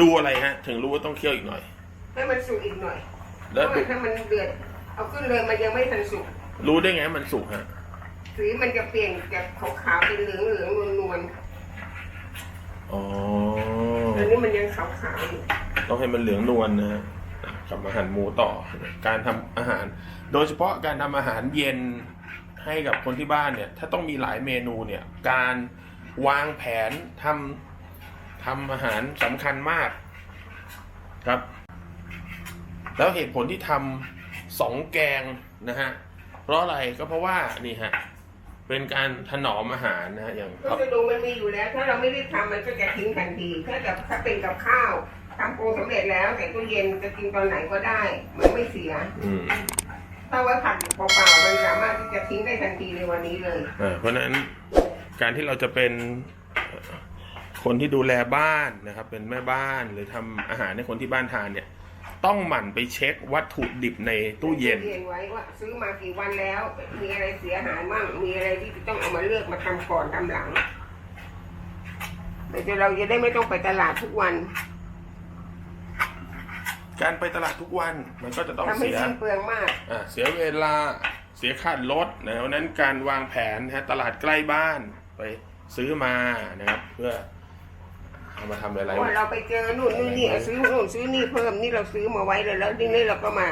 ดูอะไรฮะ ถึงรู้ว่าต้องเคี่ยวอีกหน่อย ให้มันสุกอีกหน่อยเพแล้วราะว่าถ้ามันเดือดเอาขึ้นเลยมันยังไม่ทันสุกรู้ได้ไงมันสุกฮะสีมันจะเปลี่ยนจากขาวๆเป็นเหลืองเหลืองนวลนวลอ๋อๆอันนี้มันยังขาวๆอยู่ต้องให้มันเหลืองนวลนะฮะกลับมาหั่นหมูต่อการทำอาหาร โดยเฉพาะการทำอาหารเย็นให้กับคนที่บ้านเนี่ย ถ้าต้องมีหลายเมนูเนี่ย การวางแผนทำ ทำอาหารสำคัญมากครับ แล้วเหตุผลที่ทำสองแกงนะฮะเพราะอะไรก็เพราะว่านี่ฮะเป็นการถนอมอาหารนะฮะอย่างก็จะดูมันมีอยู่แล้ว ถ้าเราไม่ได้ทำมันก็จะทิ้งทันทีถ้ากับถ้าเป็นกับข้าวทำปรุงสำเร็จแล้วใส่ตู้เย็นจะกินตอนไหนก็ได้ มันไม่เสียอืมถ้าไว้ผัดเปล่าๆมันสามารถที่จะทิ้งได้ทันทีในวันนี้เลย อ่าเพราะฉะนั้นการที่เราจะเป็นเอ่อ คนที่ดูแลบ้านนะครับ เป็นแม่บ้านหรือทำอาหารให้คนที่บ้านทานเนี่ย ต้องหมั่นไปเช็ควัตถุดิบในตู้เย็น เย็นไว้ว่าซื้อมากี่วันแล้ว มีอะไรเสียหายมั่งมีอะไรที่ต้องเอามาเลือกมาทำก่อนทำหลังเดี๋ยวเราจะได้ไม่ต้องไปตลาดทุกวันการไปตลาดทุกวันมันก็จะต้องทำให้เสีย สิ้นเปลืองมาก อ่าเสียเวลาเสียค่ารถนะเพราะฉะนั้นการวางแผนนะฮะตลาดใกล้บ้านไปซื้อมานะครับ เพื่อ เอามาทำหลายว่าเราไปเจอนู่นนี่นี่เอาซื้อนู่นซื้อนี่เพิ่มนี่เราซื้อมาไว้เลยแล้วทีนี้เราก็มา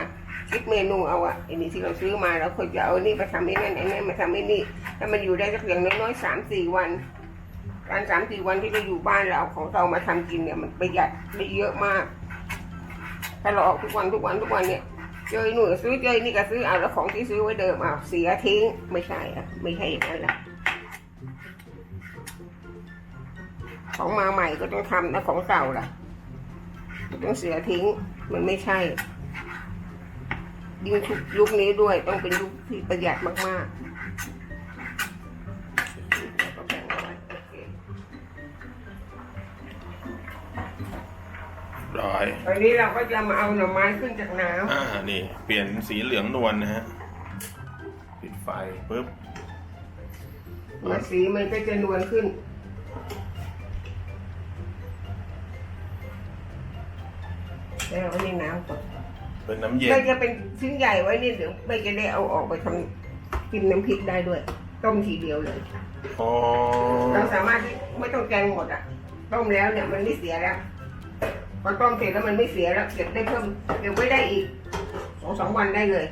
คิดเมนูเอาอะไอ้นี่ที่เราซื้อมาแล้วคนจะเอานี่มาทำไอ้นั่นไอ้นั่นมาทำไอ้นี่ถ้ามันอยู่ได้สักอย่างน้อยๆสามสี่วัน การสามสี่วันที่เราอยู่บ้านเราเอาของเรามาทำกินเนี่ยมันประหยัดได้เยอะมากถ้าเราออกทุกวันทุกวันทุกวันเนี่ยเจอไอ้นู่นก็ซื้อเจอไอ้นี่ก็ซื้อเอาแล้วของที่ซื้อไว้เดิมเอาเสียทิ้งไม่ใช่อะไม่ใช่อย่างนั้นแหละ ของมาใหม่ก็ต้องทำแล้วของเก่าล่ะก็ต้องเสียทิ้งมันไม่ใช่ยิ่งทุกยุคนี้ด้วยต้องเป็นยุคที่ประหยัดมากๆแล้วก็แบ่งเอาไว้โอเคๆร้อยตอนนี้เราก็จะมาเอาหน่อไม้ขึ้นจากน้ำอ่า นี่ เปลี่ยนสีเหลืองนวลนะฮะ ปิดไฟปุ๊บมาสีมันก็จะนวลขึ้น แล้วเอาในน้ำก่อนเป็นน้ำเย็น ไม่จะเป็นชิ้นใหญ่ไว้นี่เดี๋ยวไม่จะได้เอาออกไปทำกินน้ำพริกได้ด้วย ต้มทีเดียวเลย อ๋อ เราสามารถที่ไม่ต้องแกงหมดอะ ต้มแล้วเนี่ยมันไม่เสียแล้ว พอต้มเสร็จแล้วมันไม่เสียแล้วเก็บได้เพิ่มเก็บไว้ได้อีกสองสามวันได้เลย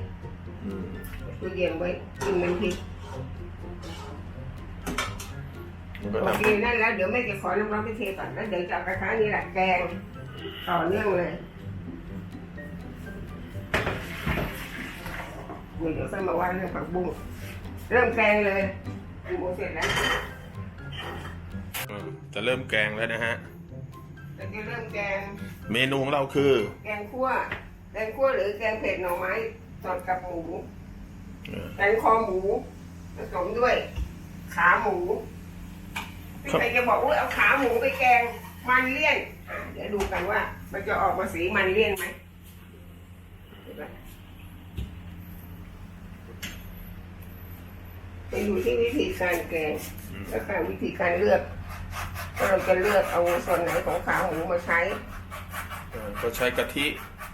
อืมตู้เย็นไว้กินน้ำพริกมันก็โอทำเคนั่นแล้วเดี๋ยวแม่จะขอน้ำร้อนไปเทก่อนแล้วเดี๋ยวจะเอากระทะนี่แหละแกงต่อเนื่องเลย เดี๋ยวค่อยมาว่าเรื่องผักบุ้งเริ่มแกงเลยอันหมูเสร็จแล้วอืมจะเริ่มแกงแล้วนะฮะเราจะเริ่มแกง เมนูของเราคือ แกงคั่ว แกงคั่วหรือแกงเผ็ดหน่อไม้สอดกับหมูเออแกงคอหมูผสมด้วย ขาหมูพี่ใครจะบอกว่าเอาขาหมูไปแกงมันเลี่ยนอะเดี๋ยวดูกันว่า มันจะออกมาสีมันเลี่ยนไหมเห็นปะ ไปดูที่วิธีการแกงแล้วก็วิธีการเลือกว่าเราจะเลือกเอาส่วนไหนของขาหมูมาใช้เออก็ใช้กะทิ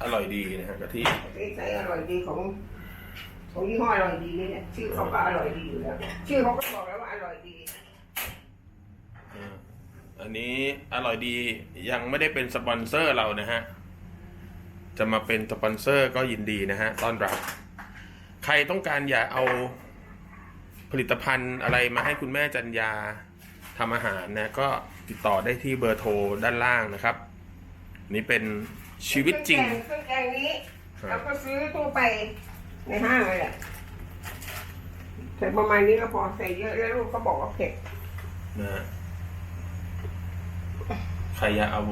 อร่อยดีนะฮะกะทิที่ใช้อร่อยดีของของยี่ห้ออร่อยดีนี่เนี่ยชื่อเขาก็อร่อยดีอยู่แล้วชื่อเขาก็บอกแล้วว่าอร่อยดีเอออันนี้อร่อยดียังไม่ได้เป็นสปอนเซอร์เรานะฮะ จะมาเป็นสปอนเซอร์ก็ยินดีนะฮะต้อนรับ ใครต้องการอยากเอา ผลิตภัณฑ์อะไรมาให้คุณแม่จันยาทำอาหารนะก็ติดต่อได้ที่เบอร์โทรด้านล่างนะครับ นี่เป็นชีวิตจริงเครื่องแกงนี้ครับเราก็ซื้อทั่วไปในห้างเลยแหละใส่ประมาณนี้ก็พอใส่เยอะแล้วลูกเขาบอกว่าเผ็ดนะฮะใครอยากเอา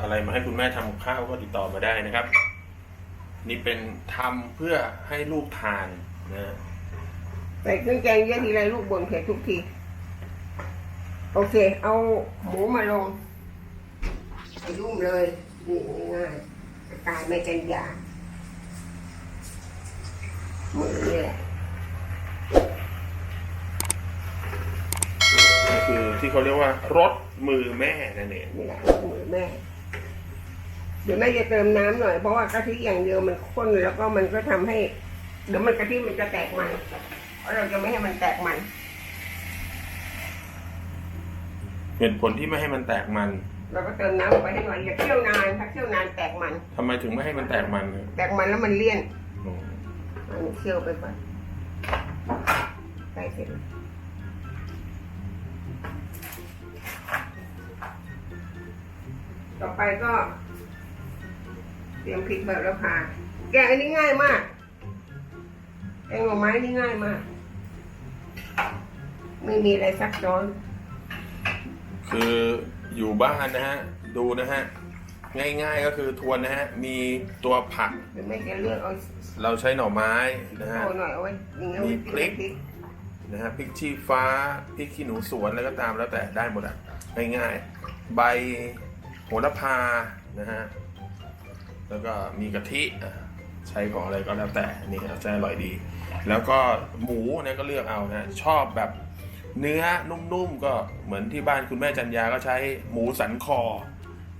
อะไรมาให้คุณแม่ทำกับข้าวก็ติดต่อมาได้นะครับ นี่เป็นทำเพื่อให้ลูกทานนะ ใส่เครื่องแกงเยอะทีไรลูกบ่นเผ็ดทุกที โอเค เอาหมูมาลงใส่รุ่มเลยนี่ง่ายๆสไตล์ไม่กันยามือนี่แหละนี่คือที่เขาเรียกว่ารสมือแม่นั่นเอง นี่แหละมือแม่ เดี๋ยวแม่จะเติมน้ำหน่อย เพราะว่ากะทิอย่างเดียวมันข้นแล้วก็มันก็ทำให้ เดี๋ยวมันกะทิมันจะแตกมัน เพราะเราจะไม่ให้มันแตกมัน เหตุผลที่ไม่ให้มันแตกมัน เราก็เติมน้ำลงไปให้หน่อยอย่าเคี่ยวนานถ้าเคี่ยวนานแตกมัน ทำไมถึงไม่ให้มันแตกมันเนี่ยแตกมันแล้วมันเลี่ยนอืมอันนี้เคี่ยวไปก่อนใกล้เสร็จแล้วต่อไปก็เตรียมพริกแบบแล้วพาแกงอันนี้ง่ายมากแกงหน่อไม้นี่ง่ายมาก ไม่มีอะไรซับซ้อน คืออยู่บ้านนะฮะ ดูนะฮะ ง่ายๆก็คือทวนนะฮะ มีตัวผัก หรือไม่จะเลือกเอาเราใช้หน่อไม้นะฮะ เอาหน่อยเอาไว้อย่างเงี้ยไว้มีพริกพริก นะฮะพริกชี้ฟ้าพริกขี้หนูสวนอะไรก็ตามแล้วแต่ได้หมดอะง่ายๆใบโหระพานะฮะแล้วก็มีกะทิอะใช้ของอะไรก็แล้วแต่นี่ครับจะอร่อยดี แล้วก็หมูเนี่ยก็เลือกเอานะชอบแบบเนื้อนุ่มๆก็เหมือนที่บ้านคุณแม่จันยาก็ใช้หมูสันคอ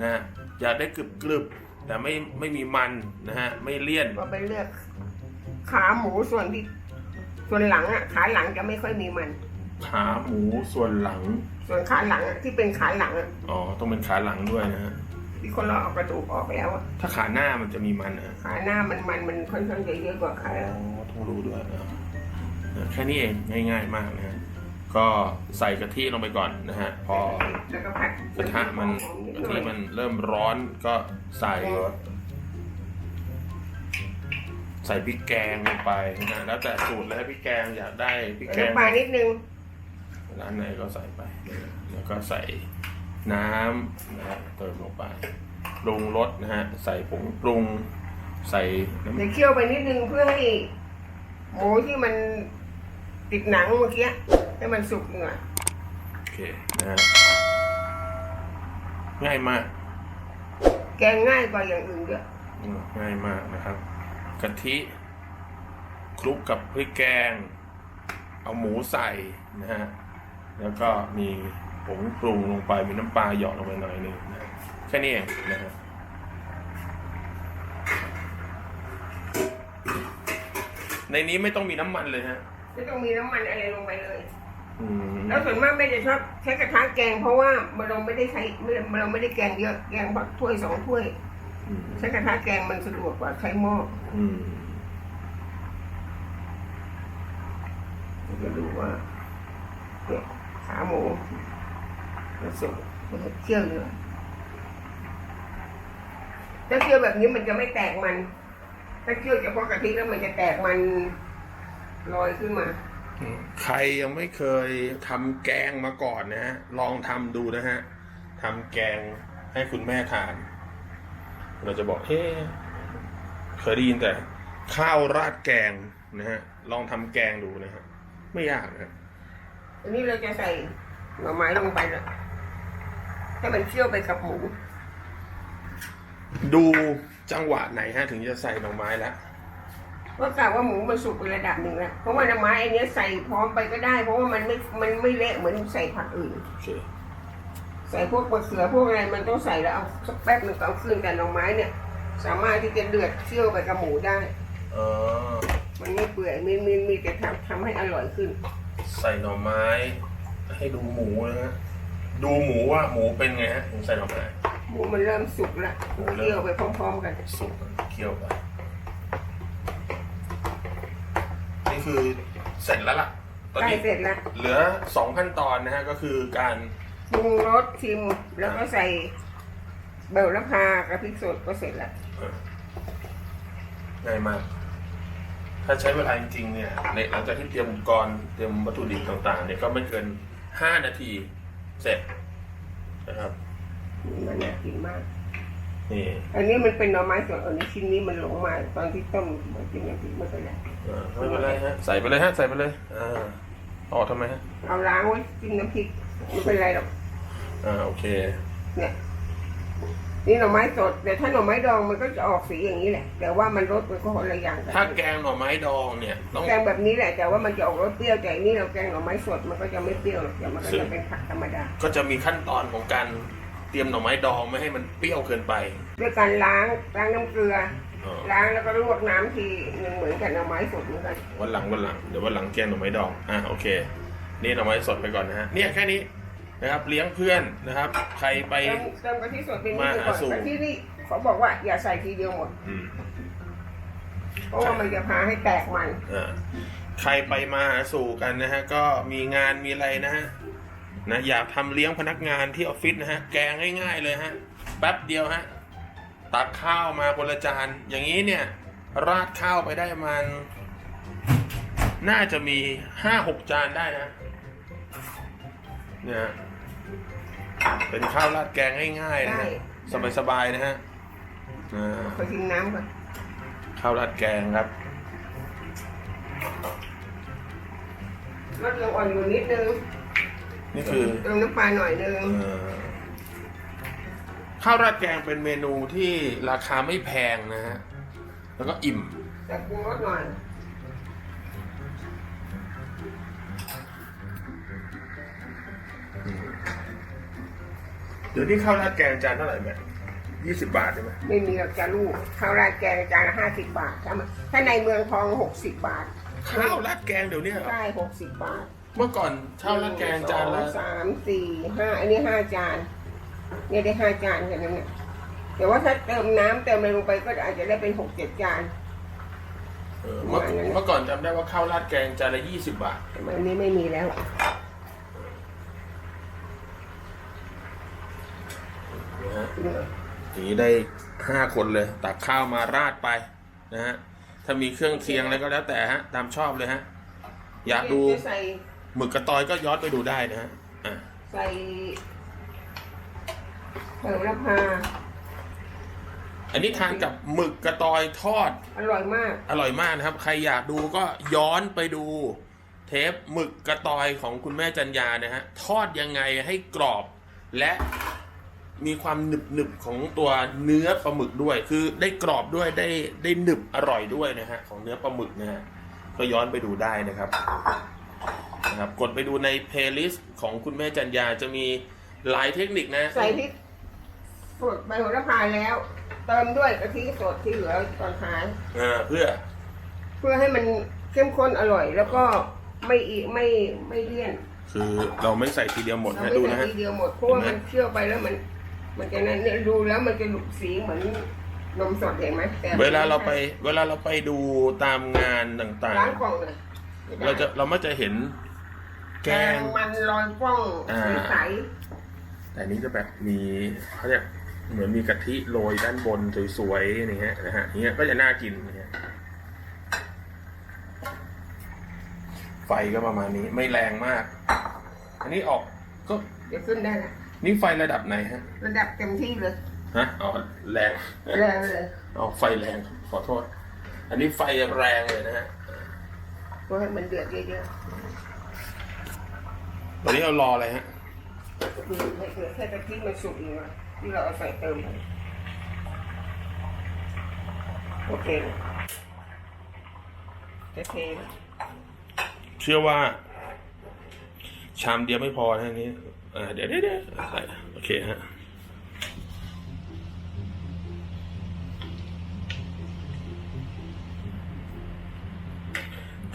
นะฮะอยากได้กรึบๆแต่ไม่ไม่มีมันนะฮะไม่เลี่ยนก็ไปเลือก ขาหมูส่วนที่ส่วนหลังอะขาหลังจะไม่ค่อยมีมัน ขาหมูส่วนหลัง ส่วนขาหลังอะที่เป็นขาหลังอะอ๋อต้องเป็นขาหลังด้วยนะฮะ ที่คนเราเอากระดูกออกแล้วอะถ้าขาหน้ามันจะมีมันอะขาหน้ามันมันมันค่อนข้างจะเยอะกว่าขาอ๋อต้องรู้ด้วยอะแค่นี้เองง่าย ๆ มากนะฮะก็ใส่กะทิลงไปก่อนนะฮะ พอแล้วก็ผัดกระทะมันกะทิมันเริ่มร้อนก็ใส่ ใส่พริกแกงลงไปนะฮะแล้วแต่สูตรเลยพริกแกงอยากได้พริกแกงน้ำปลานิดนึงร้านไหนก็ใส่ไป แล้วก็ใส่ น้ำนะฮะเติมลงไปปรุงรสนะฮะใส่ผงปรุง ใส่น้ำเดี๋ยวเคี่ยวไปนิดนึงเพื่อให้หมูที่มันติดหนังเมื่อกี้ให้มันสุกหน่อยโอเคนะฮะง่ายมากแกงง่ายกว่าอย่างอื่นเยอะอืมง่ายมากนะครับกะทิคลุกกับพริกแกง เอาหมูใส่นะฮะแล้วก็มี ผงปรุงลงไปมีน้ำปลาหยอดลงไปหน่อยหนึงนะแค่นี้เองนะฮะในนี้ไม่ต้องมีน้ำมันเลยฮะไม่ต้องมีน้ำมันอะไรลงไปเลย อืมแล้วส่วนมากแม่จะชอบใช้กระทะแกง เพราะว่าเราไม่ได้ใช้ไม่เราไม่ได้แกงเยอะแกงพักถ้วยสองถ้วย อืมใช้กระทะแกงมันสะดวกกว่าใช้หม้ออืมจะดูว่าเนี่ยขาหมูมัน สุกมันเคี่ยวเยอะถ้าเคี่ยวแบบนี้มันจะไม่แตกมัน ถ้าเคี่ยวเฉพาะกะทิแล้วมันจะแตกมันลอยขึ้นมา ใครยังไม่เคยทำแกงมาก่อนนะฮะ ลองทำดูนะฮะทำแกงให้คุณแม่ทาน เราจะบอกเอ๊ะเคยได้ยินแต่ข้าวราดแกงนะฮะ ลองทำแกงดูนะฮะ ไม่ยากนะฮะอันนี้เราจะใส่หน่อไม้ลงไปเลย ให้มันเคี่ยวไปกับหมู ดูจังหวะไหนฮะถึงจะใส่หน่อไม้แล้วก็กล่าวว่าหมูมันสุกไประดับหนึ่งแล้วเพราะว่าหน่อไม้อันเนี้ยใส่พร้อมไปก็ได้ เพราะว่ามันไม่ มันไม่เละเหมือนใส่ผักอื่น โอเคใส่พวกมะเขือพวกอะไรมันต้องใส่แล้วเอาสักแป๊บหนึงก็เอาขึ้นแต่หน่อไม้เนี่ย สามารถที่จะเดือดเคี่ยวไปกับหมูได้ เออมันไม่เปื่อยมีมีมีแต่ทำทำให้อร่อยขึ้น ใส่หน่อไม้ ให้ดูหมูนะฮะ ดูหมูว่าหมูเป็นไงฮะถึงใส่หน่อไม้หมูมันเริ่มสุกแล้วเคี่ยวไปพร้อมๆกัน สุกเคี่ยวไปนี่คือเสร็จแล้วล่ะ ตอนใกล้นี้เสร็จแล้วเหลือสองขั้นตอนนะฮะก็คือการปรุงรสชิมแล้วก็ใส่เบลละพากระพริกสดก็เสร็จแล้วเอ่อง่ายมากถ้าใช้เวลาจริงๆเนี่ยในหลังจากที่เตรียมอุปกรณ์เตรียมวัตถุดิบต่างๆเนี่ยก็ไม่เกินห้านาที เสร็จนะครับมันน่ากินมาก นี่อันนี้มันเป็นหน่อไม้สดอันนี้ชิ้นนี้มันหลงมาตอนที่ต้มมันกินอย่างที่ไม่เป็นไรอ่าไม่เป็นไรฮะใส่ไปเลยฮะใส่ไปเลยอ่าต่อทำไมฮะเอาล้างไว้กินน้ำพริกไม่เป็นไรหรอกอ่าโอเค เนี่ย นี่หน่อไม้สด แต่ถ้าหน่อไม้ดองมันก็จะออกสีอย่างนี้แหละ แต่ว่ามันรสมันก็คนละอย่างกันถ้าแกงหน่อไม้ดองเนี่ยต้องแกงแบบนี้แหละแต่ว่ามันจะออกรสเปรี้ยวแต่อันนี่เราแกงหน่อไม้สดมันก็จะไม่เปรี้ยวหรอกแต่มันก็จะเป็นผักธรรมดา ก็จะมีขั้นตอนของการเตรียมหน่อไม้ดองไม่ให้มันเปรี้ยวเกินไปด้วยการล้างล้างน้ำเกลือ อ๋อล้างแล้วก็ลวกน้ำทีหนึ่งเหมือนกับหน่อไม้สดเหมือนกัน วันหลังวันหลังเดี๋ยววันหลังแกงหน่อไม้ดองอะโอเค นี่หน่อไม้สดไปก่อนนะฮะเนี่ยแค่นี้ นะครับ เลี้ยงเพื่อนนะครับ ใครไป เติมเติมกะทิสดเป็นมานี่หาก่อนสู่กะทินี่เขาบอกว่าอย่าใส่ทีเดียวหมด อืม เพราะว่ามันจะพาให้แตกมัน อ่าใครไปมาหาสู่กันนะฮะ ก็มีงานมีอะไรนะฮะนะอยากทำเลี้ยงพนักงานที่ออฟฟิศนะฮะ แกงง่ายๆเลยฮะ แป๊บเดียวฮะ ตักข้าวมาคนละจาน อย่างนี้เนี่ย ราดข้าวไปได้ประมัน น่าจะมีห้าหกจานได้นะ เนี่ยฮะเป็นข้าวราดแกงง่ายๆนะฮะสบายๆนะฮะอ่าขอทิ้งน้ำก่อนข้าวราดแกงครับลดลงอ่อนอยู่นิดนึงนี่คือเติมน้ำปลาหน่อยนึงเอ่อข้าวราดแกงเป็นเมนูที่ราคาไม่แพงนะฮะแล้วก็อิ่มแต่ปรุงรสหน่อย ดี๋ยวนี้ข้าวราดแกงจานเท่าไหร่แม่ยี่สิบบาทใช่ไหมไม่มีหรอกจ้าลูกข้าวราดแกงจานละห้าสิบบาทถ้ามันถ้าในเมืองทองหกสิบบาทข้าวราดแกงเดี๋ยวนี้เหรอใช่หกสิบบาทเมื่อก่อนข้าวราดแกงจานละสองสามสี่ห้าอันนี้ห้าจานเนี่ยได้ห้าจานแค่นั้นเนี่ยแต่ว่าถ้าเติมน้ำเติมอะไรลงไปก็อาจจะได้เป็นหกเจ็ดจานเออเมื่อเมื่อก่อนจำได้ว่าข้าวราดแกงจานละยี่สิบบาท แต่อันนี้ไม่มีแล้ว นะฮะทีนี้ได้ห้าคนเลย ตักข้าวมาราดไปนะฮะ ถ้ามีเครื่องเคียงอะไรก็แล้วแต่ฮะ ตามชอบเลยฮะ อยากดูจะใส่หมึกกระตอยก็ย้อนไปดูได้นะฮะอะใส่เติมละพาอันนี้ทานกับหมึกกระตอยทอด อร่อยมาก อร่อยมากนะครับ ใครอยากดูก็ย้อนไปดู เทปหมึกกระตอยของคุณแม่จันยานะฮะ ทอดยังไงให้กรอบและ มีความหนึบหนึบๆของตัวเนื้อปลาหมึกด้วย คือได้กรอบด้วยได้ได้หนึบอร่อยด้วยนะฮะของเนื้อปลาหมึกนะฮะก็ย้อนไปดูได้นะครับนะครับกดไปดูในเพลย์ลิสต์ของคุณแม่จันยาจะมีหลายเทคนิคนะ ใส่พริกสดใบโหระพาแล้ว เติมด้วยกะทิสดที่เหลือตอนท้ายอ่าเพื่อ เพื่อให้มันเข้มข้นอร่อย แล้วก็ไม่อีไม่ไม่เลี่ยน คือเราไม่ใส่ทีเดียวหมดเรานะไม่ดูใส่นะฮะ ทีเดียวหมดเพราะว่าเห็นไหมมันเคี่ยวไปแล้วมัน มันจะนั้นเนี่ยดูแล้วมันจะหลุกสีเหมือนนมสดเห็นไหมแต่เวลาเราไปเวลาเราไปดูตามงานต่างล้างกล่องเลยๆ เราจะเราไม่จะเห็นแกแกงง มันลอยกล้องอ่า ใสแต่อันนี้จะแบบมีเขาเรียกเหมือนมีกะทิโรยด้านบนสวยๆอย่างเงี้ยนะฮะอย่างเงี้ยก็จะน่ากินอย่างเงี้ยไฟก็ประมาณนี้ไม่แรงมาก อันนี้ออกก็ๆเดี๋ยวขึ้นได้ละ นี่ไฟระดับไหนฮะ ระดับเต็มที่เลย ฮะอ๋อแรงแรงเลยเอาไฟแรงขอโทษ อันนี้ไฟแรงเลยนะฮะเพื่อให้มันเดือดเยอะตอนนี้เรารออะไรฮะๆคือให้เกิดแค่กะทิมันสุกเองอะที่เราเอาใส่เติมไปโอเคจะเทนะเชื่อว่า ชามเดียวไม่พอนะอันนี้อ่าเดี๋ยวเดี๋ยวใส่โอเคฮะ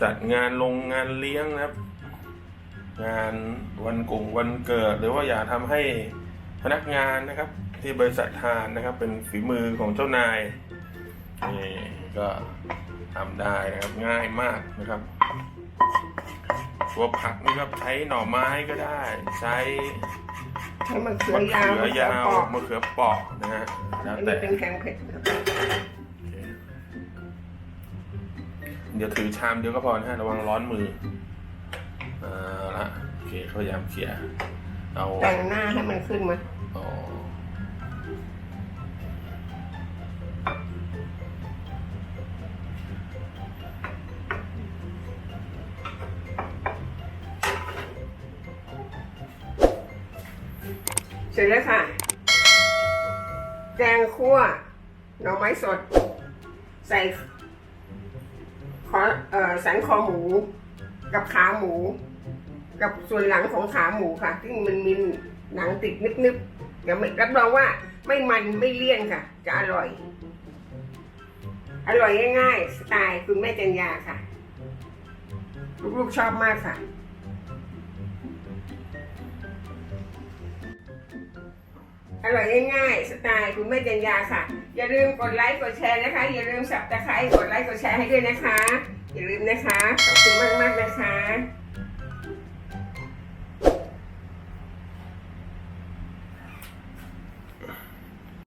จัดงานลงงานเลี้ยงนะครับ งานวันกงวันเกิด หรือว่าอย่าทำให้พนักงานนะครับ ที่บริษัททานนะครับ เป็นฝีมือของเจ้านายนี่ก็ทำได้นะครับง่ายมากนะครับ ตัวผักนี่ก็ใช้หน่อไม้ก็ได้ ใช้ให้มันเขือมะยาวเขือยาวปอกมะเขือเปอกนะฮะแล้วอันแต่นี้เป็นแกงเผ็ดนะครับเดี๋ยวถือชามเดียวก็พอนะฮะระวังร้อนมือเอาละโอเคพยายามเขี่ยเอาแต่งหน้าให้มันขึ้นมา เสร็จแล้วค่ะ แกงคั่วหน่อไม้สด ใส่ขอเอ่อสันคอหมู กับขาหมู กับส่วนหลังของขาหมูค่ะที่มันมีหนังติดนึบอย่าไม่รับรองว่าไม่มันไม่เลี่ยนค่ะ จะอร่อย อร่อยง่ายๆ สไตล์คุณแม่จันยาค่ะ ลูกๆชอบมากค่ะ อร่อยง่ายๆ สไตล์คุณแม่จันยาค่ะ อย่าลืมกดไลค์กดแชร์นะคะ อย่าลืมสับตะไคร้กดไลค์กดแชร์ให้ด้วยนะคะ อย่าลืมนะคะ ขอบคุณมากๆนะคะ